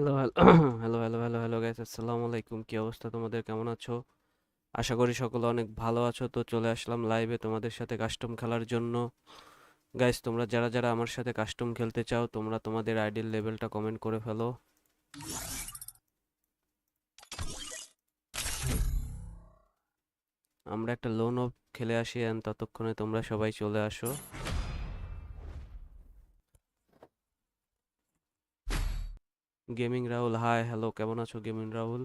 Hello hello hello hello hello guys আসসালামু আলাইকুম। কি অবস্থা তোমাদের? কেমন আছো? আশা করি সকলে অনেক ভালো আছো। তো চলে আসলাম লাইভে তোমাদের সাথে কাস্টম খেলার জন্য। গাইস তোমরা যারা যারা আমার সাথে কাস্টম খেলতে চাও, তোমরা তোমাদের আইডির লেভেলটা কমেন্ট করে ফেলো। আমরা একটা লোন অফ খেলে আসি এন্ড ততক্ষণে তোমরা সবাই চলে আসো। গেমিং রাহুল হাই হ্যালো কেমন আছো gaming Rahul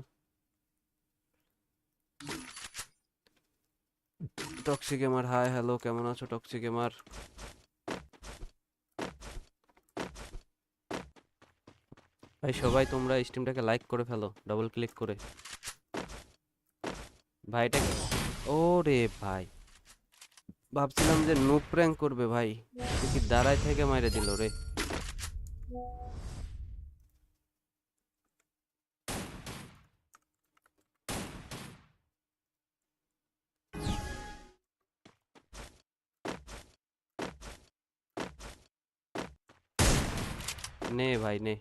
toxic gamer hi hello কেমন আছো টক্সি গেমার ভাই, সবাই তোমরা স্ট্রিমটাকে লাইক করে ফেলো ডাবল ক্লিক করে। ভাইটা ও রে ভাই, ভাবছিলাম যে নো প্র্যাঙ্ক করবে ভাই কি দাঁড়ায় থেকে মাইরে দিল রে? ভাই, নে।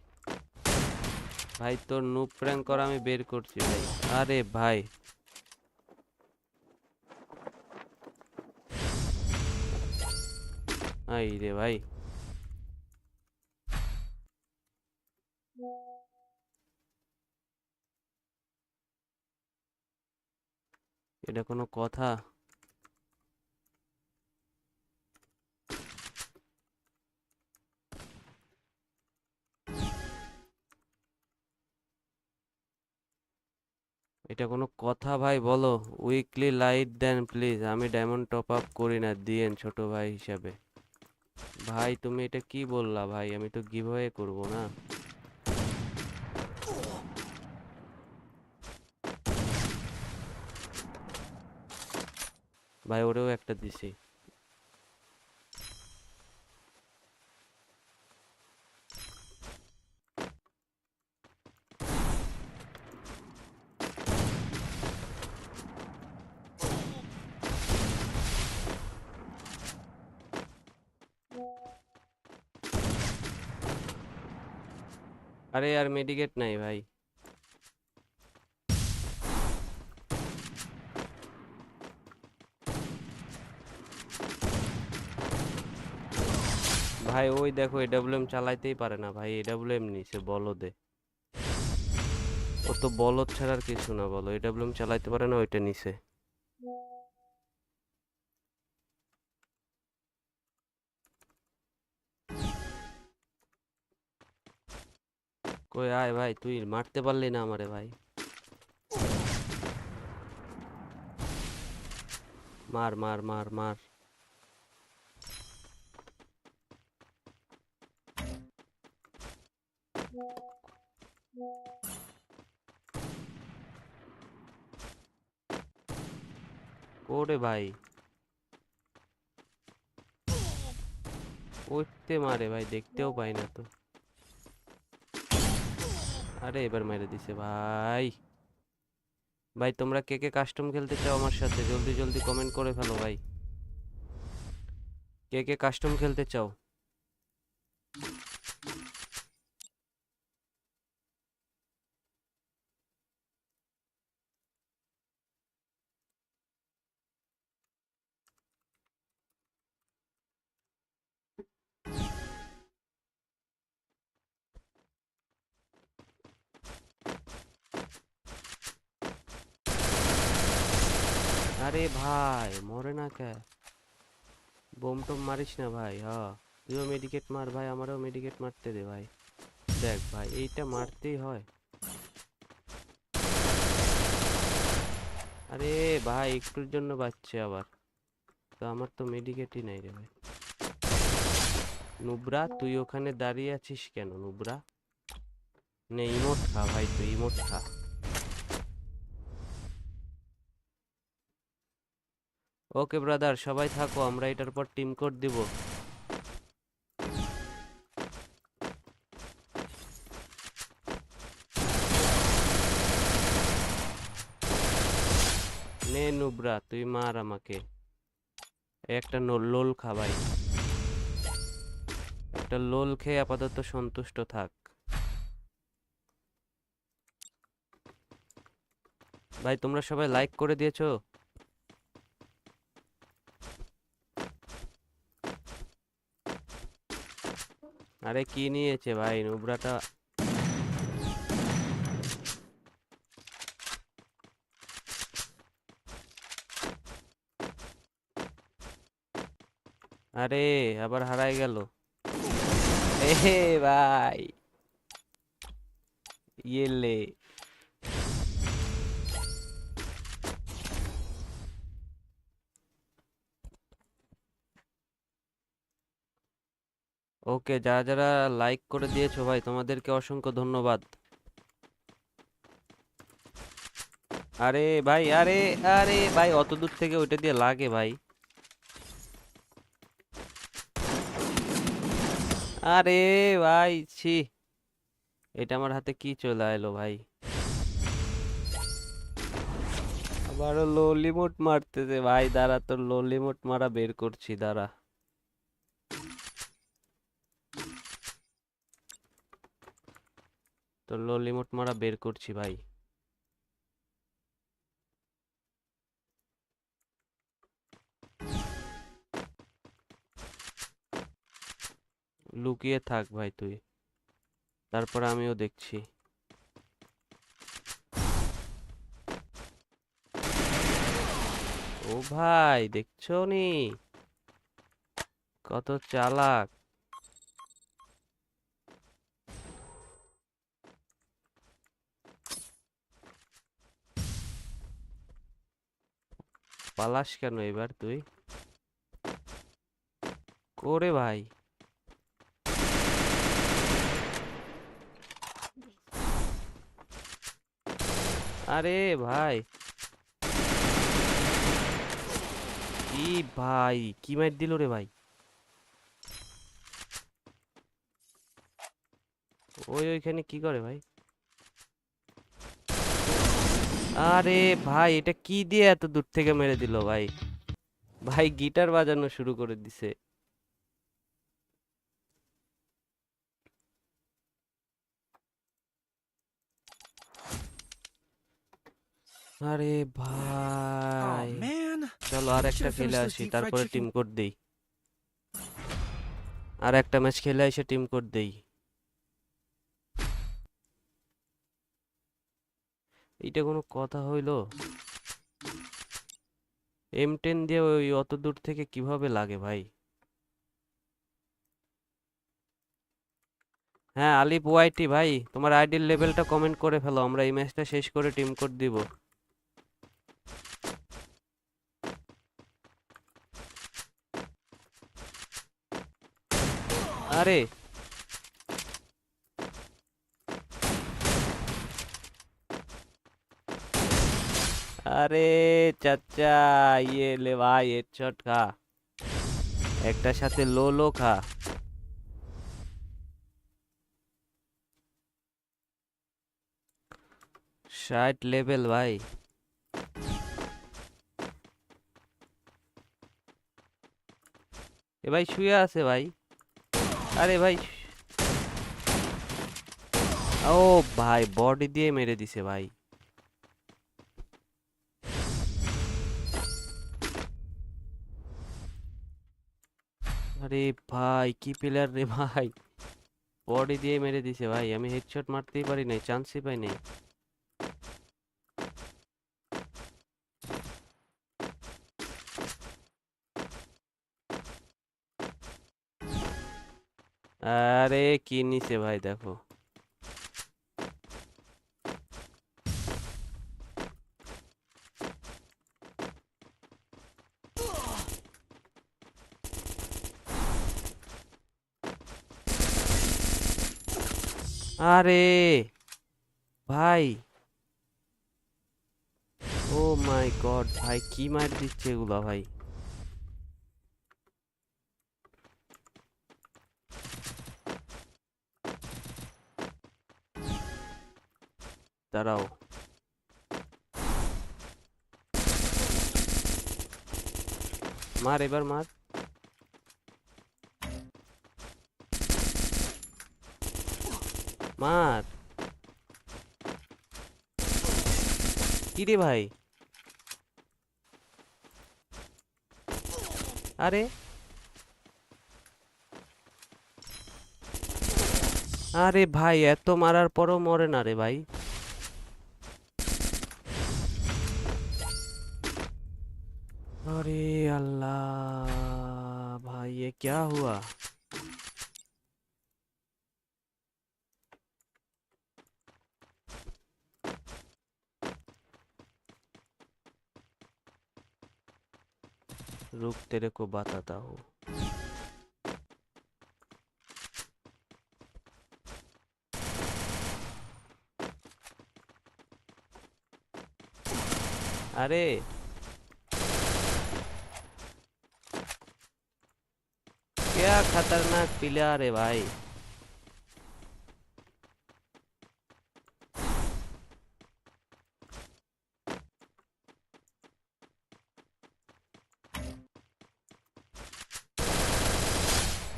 ভাই, তোর নো প্র্যাঙ্ক করা আমি বের করছি, ভাই। আরে ভাই। আই রে ভাই। এটা কোনো কথা? এটা কোনো কথা ভাই, বলো। উইকলি লাইট দেন প্লিজ আমি ডায়মন্ড টপ আপ করি না, দিয়েন ছোট ভাই হিসাবে। ভাই, তুমি এটা কি বললা ভাই? আমি তো গিভওয়ে করব না। ভাই, ওরেও একটা দিছি। আরে আর মেডিকেট নাই ভাই। ভাই, ওই দেখো এডাব্লিউএম চালাইতেই পারে না ভাই এডাব্লিউএম নিছে বলদে। ও তো বলদ ছাড়ার কিছু না বলো এডাব্লিউএম চালাইতে পারে না, ওইটা নিছে। কই, আয় ভাই, তুই মারতে পারলি না আমারে ভাই। মার মার মার মার। ওরে ভাই। উঠতে মারে ভাই, দেখতেও পাই না তো। আরে এবার মেরে দিছে, ভাই। ভাই, তোমরা কে কে কাস্টম খেলতে চাও আমার সাথে? জলদি জলদি কমেন্ট করে ফেলো, ভাই। কে কে কাস্টম খেলতে চাও? আরে ভাই, মরে না কে? বোম টোম মারিস না ভাই, হ। তুইও মেডিকেট মার ভাই, আমারও মেডিকেট মারতে দে ভাই। দেখ ভাই, এইটা মারতেই হয়। আরে ভাই, একটুর জন্য বাচ্চা আবার। তো আমার তো মেডিকেটই নাই রে ভাই। নুবরা, তুই ওখানে দাঁড়িয়ে আছিস কেন নুবরা? নে, ইমোট খা ভাই, তুই ইমোট খা। ওকে, ব্রাদার, সবাই থাকো, আমরা এটার পর টিম কোড দিব। নে নুব্রা, তুই মার আমাকে। একটা লোল খাবাই। একটা লোল খেয়ে আপাতত সন্তুষ্ট থাক। ভাই, তোমরা সবাই লাইক করে দিয়েছ? আরে কি নিয়েছে ভাই? নুবরাটা। আরে আবার হারাই গেল। এ ভাই। ইয়েলে। ওকে, যারা যারা লাইক করে দিয়েছ ভাই, তোমাদেরকে অসংখ্য ধন্যবাদ। আরে ভাই, আরে আরে ভাই, অত দূর থেকে ওইটা দিয়ে লাগে ভাই। আরে ভাই, ছি। এটা আমার হাতে কি চলে এলো ভাই? আবারও লো লিমোট মারতেছে। ভাই, দাঁড়া, তোর লো লিমোট মারা বের করছি, দাঁড়া। তোর লো লিমোট মারা বের করছি ভাই। লুকিয়ে থাক ভাই তুই। তারপর আমিও দেখছি। ও ভাই, দেখছ নি? কত চালাক। পালাস কেন এবার তুই? করে ভাই। আরে ভাই। কি ভাই, কি মার দিল রে ভাই? ওই ওইখানে কি করে ভাই? আরে ভাই এটা কি দিয়ে এত দূর থেকে মেরে দিল ভাই? ভাই গিটার বাজানো শুরু করে দিছে। আরে ভাই চলো আর একটা খেলে আসি তারপরে টিম কোড দেই। আর একটা ম্যাচ খেলে এসে টিম কোড দেই। এইটা কোনো কথা হইল? এম টেন দিয়ে ওই অত দূর থেকে কীভাবে লাগে ভাই? হ্যাঁ আলিপ ওয়াইটি ভাই, তোমার আইডির লেভেলটা কমেন্ট করে ফেলো, আমরা এই ম্যাচটা শেষ করে টিম কোড দিব। আরে আরে চাচা ইয়ে লে ভাই হেডশট খা। একটার সাথে লো লো খা। ষাট লেভেল ভাই। এ ভাই শুয়ে আছে ভাই। আরে ভাই। ও ভাই বডি দিয়ে মেরে দিছে ভাই। আরে ভাই, কি প্লেয়ার রে ভাই? বডি দিয়ে মেরে দিছে ভাই, আমি হেডশট মারতেই পারি নাই চান্সই পাই নাই। আরে, কি নিছে ভাই, দেখো। আরে, ভাই। ও মাই গড, ভাই, কি মার দিচ্ছে এগুলা, ভাই? দাঁড়াও। মার, এবার মার। মার। কিরে ভাই? আরে। আরে ভাই, এত মারার পরও মরে না রে ভাই। আরে আল্লাহ, ভাই, এ ক্যা হুয়া? रुक तेरे को बताता हूँ। अरे! क्या खतरनाक पिला रे भाई।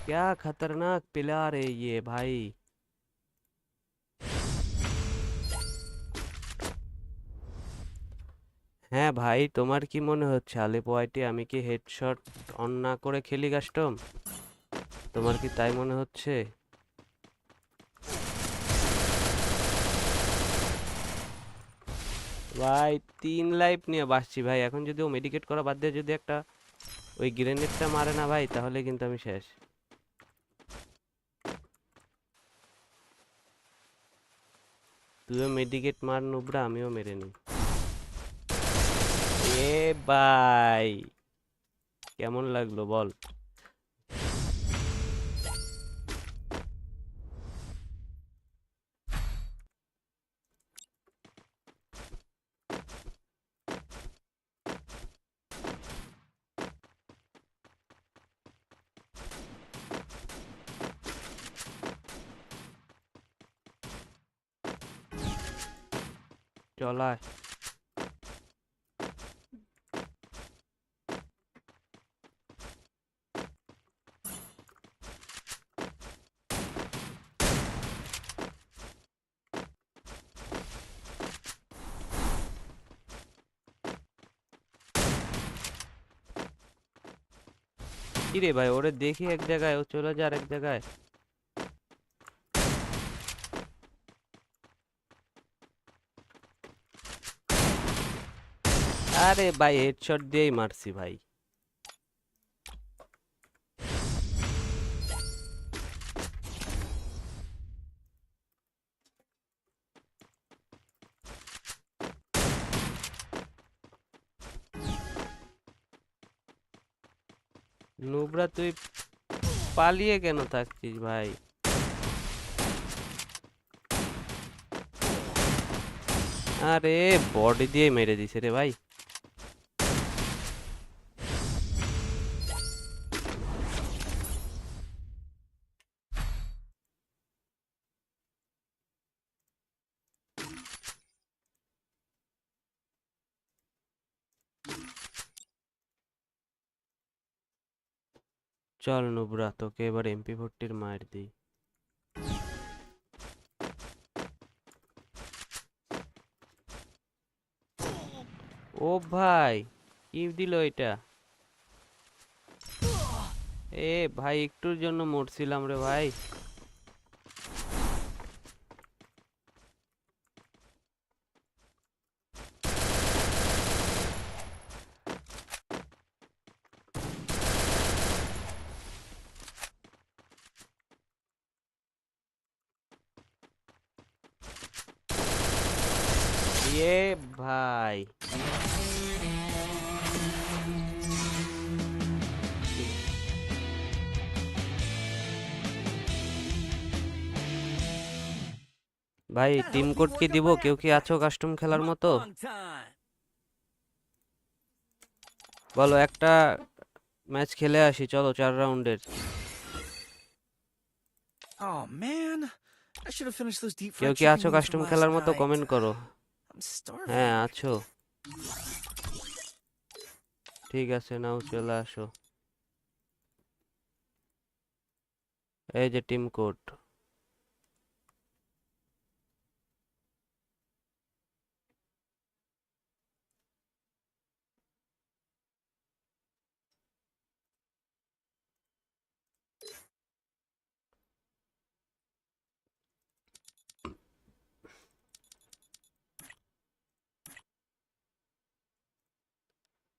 क्या खतरनाक प्लेयर है ये भाई হ্যাঁ ভাই তোমার কি মনে হচ্ছে আলেপো আইটি আমি কি হেডশট অন না করে খেলি কাস্টম তোমার কি তাই মনে হচ্ছে ভাই তিন লাইফ নিয়ে বাঁচছি ভাই এখন যদি ও মেডিকেট করা বাদ দিয়ে যদি একটা ওই গ্রেনেডটা মারে না ভাই তাহলে কিন্তু আমি শেষ তুইও মেডিকেট মার নুবরা আমিও মেরে নি এ বাই কেমন লাগল বল? চল আয় কিরে ভাই ওরে দেখি এক জায়গায় ও চলে যা আর এক জায়গায় আরে ভাই হেডশট দিয়েই মারছি ভাই। নুবরা, তুই পালিয়ে কেন থাকছিস ভাই? আরে বডি দিয়ে মেরে দিছে রে ভাই। চল নুবরা, তোকে এবার এমপি ফোরটির মার দিই। ও ভাই, কি দিল এটা? এ ভাই, একটুর জন্য মরছিলাম রে ভাই। এ ভাই। ভাই টিম কোড কি দিব? কেউ কি আছো কাস্টম খেলার মতো? বলো একটা ম্যাচ খেলে আসি চলো চার রাউন্ডের কেউ কি আছো কাস্টম খেলার মতো কমেন্ট করো। হ্যাঁ আছো। ঠিক আছে নাও চলে আসো। এই যে টিম কোড।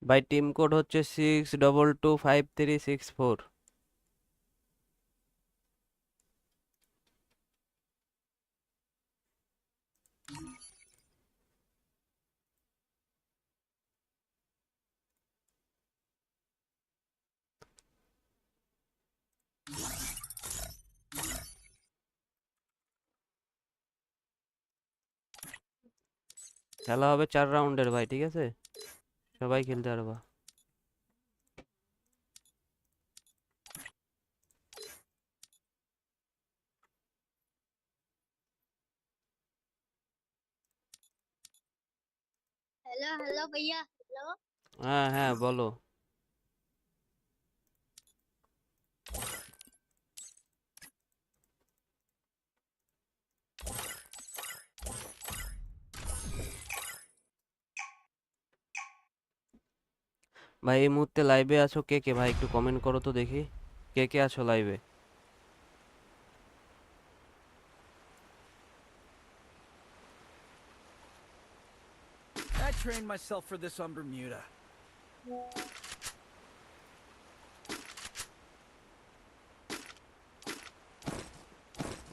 ভাই টিম কোড হচ্ছে six double two five three six four খেলা হবে চার রাউন্ডের ভাই, ঠিক আছে? সবাই খেলতে পারব। হ্যালো হ্যালো ভাইয়া হ্যাঁ হ্যাঁ বলো। ভাই এই মুহূর্তে লাইভে আছো কে কে? ভাই একটু কমেন্ট করো তো দেখি। কে কে আছো লাইভে I trained myself for this on Bermuda.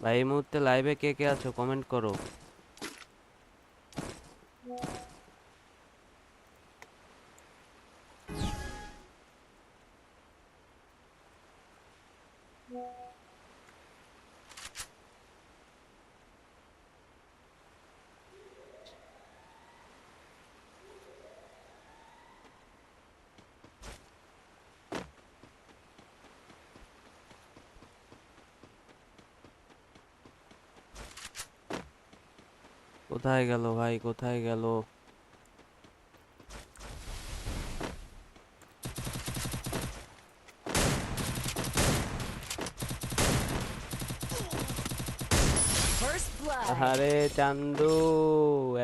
ভাই এই মুহূর্তে লাইভে কে কে আছো? কমেন্ট করো। কোথায় গেল ভাই? কোথায় গেল? আরে চান্দু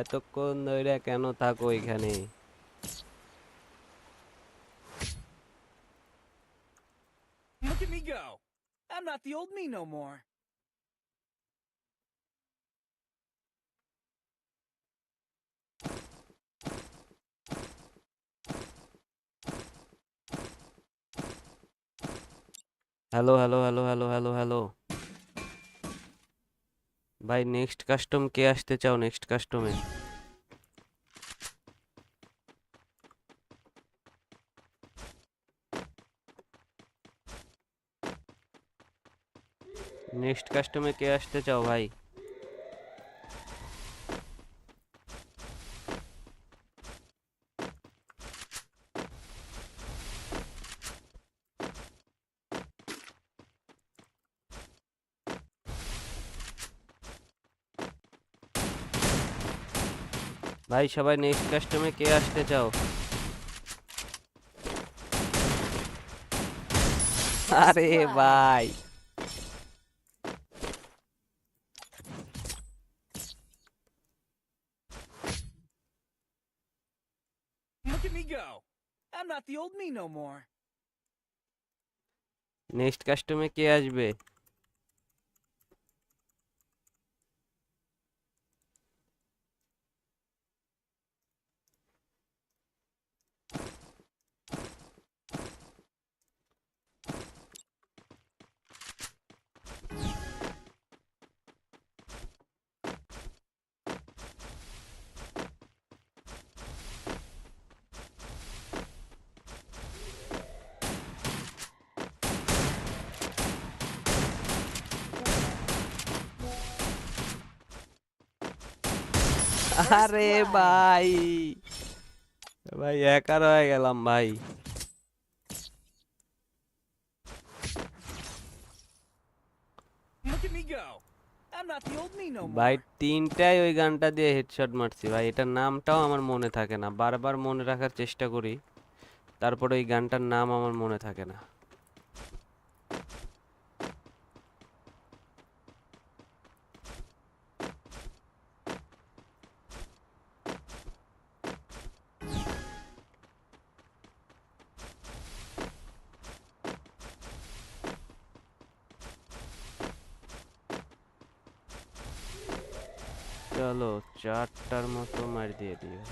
এতক্ষণ ধরে কেন থাকো এখানে? Look not the old me no more. Hello hello hello hello hello hello ভাই নেক্সট কাস্টম কে আসতে চাও? নেক্সট কাস্টমে নেক্সট কাস্টমে কে আসতে চাও ভাই? ভাই সবাই নেক্সট কাস্টমে কে আসতে চাও আরে ভাই Look at me go. I'm not the old me no more. Next কাস্টমে কে আসবে আরে ভাই। ভাই একার হয়ে গেলাম ভাই। ভাই. তিনটায় ওই গানটা দিয়ে হেডশট মারছি। ভাই এটার নামটাও আমার মনে থাকে না। বারবার মনে রাখার চেষ্টা করি। তারপরে ওই গানটার নাম আমার মনে থাকে না। চলো চারটার মতো মার দিয়ে দিও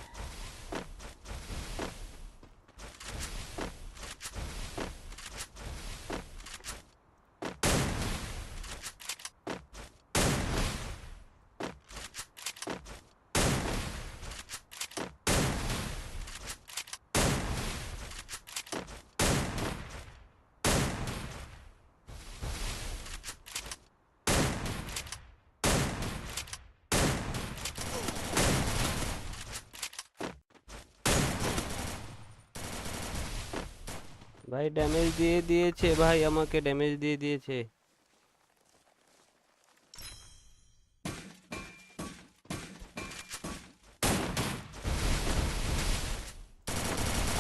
ভাই ড্যামেজ দিয়ে দিয়েছে ভাই আমাকে ড্যামেজ দিয়ে দিয়েছে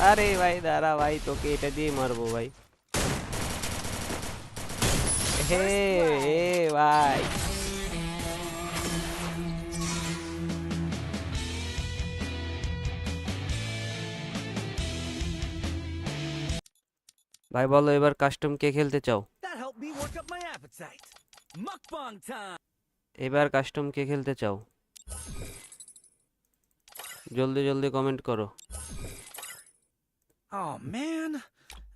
আরে ভাই দাঁড়া ভাই তোকে এটা দিয়ে মারবো ভাই হে হে ভাই ভাই বলো এবার কাস্টম কে খেলতে চাও. এবার কাস্টম কে খেলতে চাও জলদি জলদি কমেন্ট করো Oh man,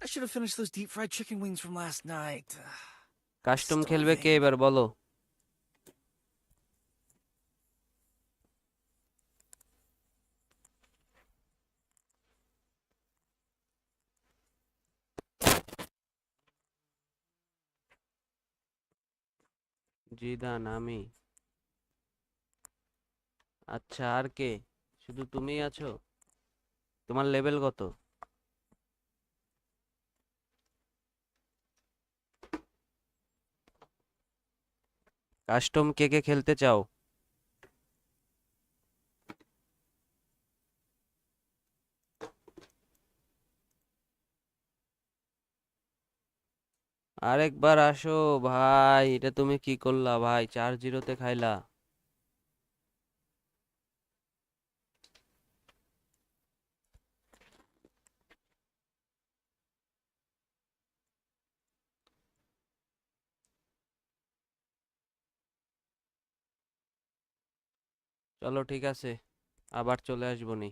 I should have finished those deep fried chicken wings from last night. Custom খেলবে কে এবার বলো জিদান আমি আচ্ছা আর কে? শুধু তুমিই আছো? তোমার লেভেল কত? কাস্টম কে কে খেলতে চাও? আরেকবার আসো ভাই, এটা তুমি কি করলা ভাই? চার জিরোতে খাইলা। চলো ঠিক আছে, আবার চলে আসব নি।